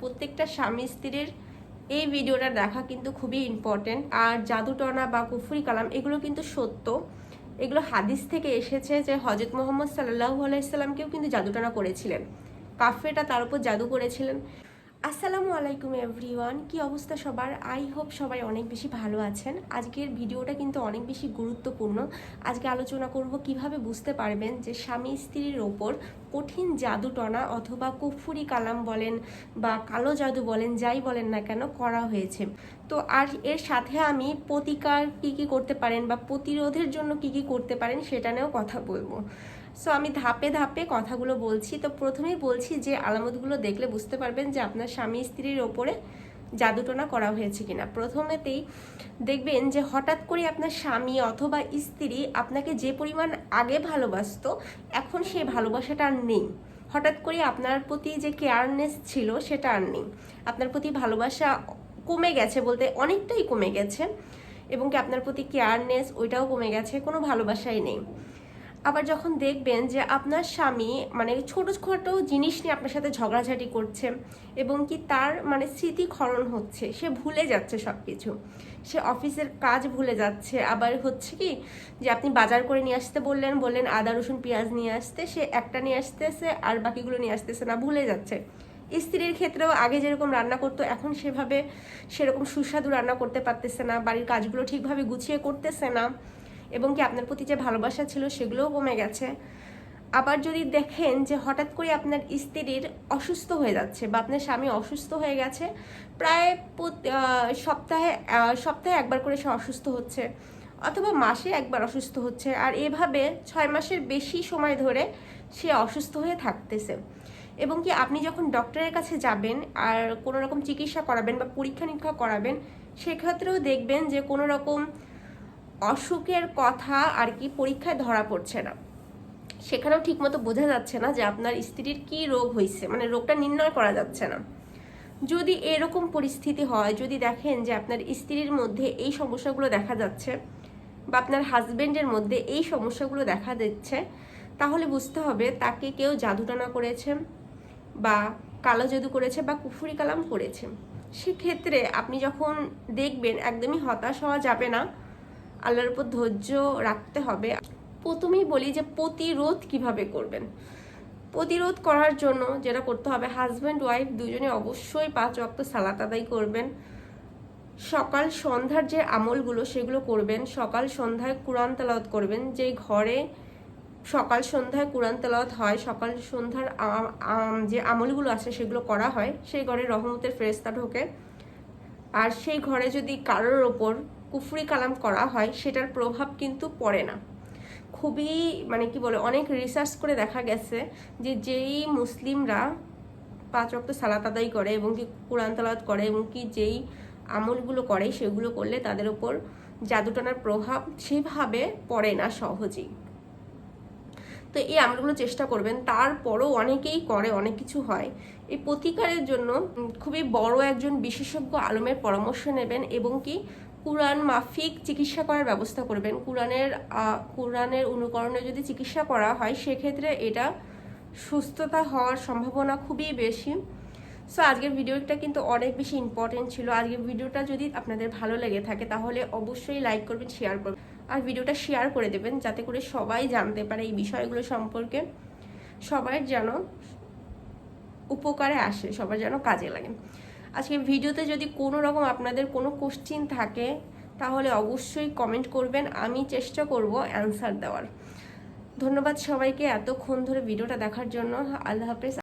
প্রত্যেকটা স্বামী স্ত্রীর এই ভিডিওটা দেখা কিন্তু খুবই ইম্পর্টেন্ট আর জাদুটনা বা কুফুরি কালাম, এগুলো কিন্তু সত্য। এগুলো হাদিস থেকে এসেছে যে হজরত মোহাম্মদ সাল্লাহ আলাইসাল্লামকেও কিন্তু জাদুটনা করেছিলেন। কাফেটা তার উপর জাদু করেছিলেন। আসসালামু আলাইকুম এভরিওয়ান, কি অবস্থা সবার? আই হোপ সবাই অনেক বেশি ভালো আছেন। আজকের ভিডিওটা কিন্তু অনেক বেশি গুরুত্বপূর্ণ। আজকে আলোচনা করব কীভাবে বুঝতে পারবেন যে স্বামী স্ত্রীর ওপর কঠিন জাদু টনা অথবা কুফুরি কালাম বলেন বা কালো জাদু বলেন, যাই বলেন না কেন, করা হয়েছে। তো আর এর সাথে আমি প্রতিকার কি কি করতে পারেন বা প্রতিরোধের জন্য কি কি করতে পারেন সেটা নিয়েও কথা বলব। সো আমি ধাপে ধাপে কথাগুলো বলছি। তো প্রথমেই বলছি যে, আলামতগুলো দেখলে বুঝতে পারবেন যে, আপনার স্বামী স্ত্রীর ওপরে জাদুটোনা করা হয়েছে কিনা। প্রথমেতেই দেখবেন যে, হঠাৎ করে আপনার স্বামী অথবা স্ত্রী আপনাকে যে পরিমাণ আগে ভালোবাসতো, এখন সেই ভালোবাসাটা আর নেই। হঠাৎ করে আপনার প্রতি যে কেয়ারনেস ছিল, সেটা আর নেই। আপনার প্রতি ভালোবাসা কমে গেছে বলতে অনেকটাই কমে গেছে এবং কি আপনার প্রতি কেয়ারনেস ওইটাও কমে গেছে, কোনো ভালোবাসাই নেই। আবার যখন দেখবেন যে আপনার স্বামী মানে ছোট ছোট জিনিস নিয়ে আপনার সাথে ঝগড়াঝাটি করছে এবং কি তার মানে স্মৃতি ক্ষরণ হচ্ছে, সে ভুলে যাচ্ছে সব কিছু সে অফিসের কাজ ভুলে যাচ্ছে। আবার হচ্ছে কি যে আপনি বাজার করে নিয়ে আসতে বললেন বললেন আদা, রসুন, পেঁয়াজ নিয়ে আসতে, সে একটা নিয়ে আসতেছে আর বাকিগুলো নিয়ে আসতেছে না, ভুলে যাচ্ছে। স্ত্রীর ক্ষেত্রেও আগে যেরকম রান্না করতো, এখন সেভাবে সেরকম সুস্বাদু রান্না করতে পারতেছে না, বাড়ির কাজগুলো ঠিকভাবে গুছিয়ে করতেছে না। এবং কি আপনার প্রতি যে ভালোবাসা ছিল সেগুলোও কমে গেছে। আবার যদি দেখেন যে হঠাৎ করে আপনার স্ত্রীর অসুস্থ হয়ে যাচ্ছে বা আপনার স্বামী অসুস্থ হয়ে গেছে, প্রায় সপ্তাহে সপ্তাহে একবার করে সে অসুস্থ হচ্ছে অথবা মাসে একবার অসুস্থ হচ্ছে আর এভাবে ছয় মাসের বেশি সময় ধরে সে অসুস্থ হয়ে থাকতেছে। এবং কি আপনি যখন ডক্টরের কাছে যাবেন আর কোনো রকম চিকিৎসা করাবেন বা পরীক্ষা নিরীক্ষা করাবেন, সেক্ষেত্রেও দেখবেন যে কোনো রকম অসুখের কথা আর কি পরীক্ষায় ধরা পড়ছে না। সেখানেও ঠিকমতো বোঝা যাচ্ছে না যে আপনার স্ত্রীর কি রোগ হয়েছে মানে রোগটা নির্ণয় করা যাচ্ছে না। যদি এরকম পরিস্থিতি হয়, যদি দেখেন যে আপনার স্ত্রীর মধ্যে এই সমস্যাগুলো দেখা যাচ্ছে বা আপনার হাজবেন্ডের মধ্যে এই সমস্যাগুলো দেখা দিচ্ছে, তাহলে বুঝতে হবে তাকে কেউ জাদুটনা করেছে বা কালো জাদু করেছে বা কুফুরি কালাম করেছে। সেক্ষেত্রে আপনি যখন দেখবেন একদমই হতাশ হওয়া যাবে না আল্লাহর উপর ধৈর্য রাখতে হবে। প্রথমেই বলি যে প্রতিরোধ কীভাবে করবেন? প্রতিরোধ করার জন্য যেটা করতে হবে হাজব্যান্ড ওয়াইফ দুজনে অবশ্যই পাঁচ ওয়াক্ত সালাত আদায় করবেন। সকাল সন্ধ্যার যে আমলগুলো সেগুলো করবেন। সকাল সন্ধ্যায় কোরআন তেলাওয়াত করবেন। যে ঘরে সকাল সন্ধ্যায় কোরআন তেলাওয়াত হয়, সকাল সন্ধ্যার যে আমলগুলো আছে সেগুলো করা হয়, সেই ঘরে রহমতের ফেরেস্তা ঢোকে। আর সেই ঘরে যদি কারোর ওপর কুফরি কালাম করা হয়, সেটার প্রভাব কিন্তু পড়ে না। খুবই মানে কি বলে, অনেক রিসার্চ করে দেখা গেছে যে যেই মুসলিমরা পাঁচ রক্ত সালাত আদায় করে এবং কি কোরআন তালাত করে এবং কি যেই আমলগুলো করে, সেগুলো করলে তাদের ওপর জাদুটানার প্রভাব সেভাবে পড়ে না সহজেই। তো এই আমলগুলো চেষ্টা করবেন। তারপরও অনেকেই করে, অনেক কিছু হয়। এই প্রতিকারের জন্য খুবই বড় একজন বিশেষজ্ঞ আলমের পরামর্শ নেবেন এবং কি কোরআন মাফিক চিকিৎসা করার ব্যবস্থা করবেন। কোরআনের কোরআনের অনুকরণে যদি চিকিৎসা করা হয়, সেক্ষেত্রে এটা সুস্থতা হওয়ার সম্ভাবনা খুবই বেশি। সো আজকের ভিডিওটা কিন্তু অনেক বেশি ইম্পর্টেন্ট ছিল। আজকের ভিডিওটা যদি আপনাদের ভালো লেগে থাকে, তাহলে অবশ্যই লাইক করবেন শেয়ার করবেন। আর ভিডিওটা শেয়ার করে দেবেন, যাতে করে সবাই জানতে পারে এই বিষয়গুলো সম্পর্কে। সবার যেন উপকারে আসে সবার যেন কাজে লাগে। আজকে ভিডিওতে যদি কোনো রকম আপনাদের কোনো কোশ্চিন থাকে, তাহলে অবশ্যই কমেন্ট করবেন, আমি চেষ্টা করব অ্যান্সার দেওয়ার। ধন্যবাদ সবাইকে এতক্ষণ ধরে ভিডিওটা দেখার জন্য। আল্লাহ হাফেজ।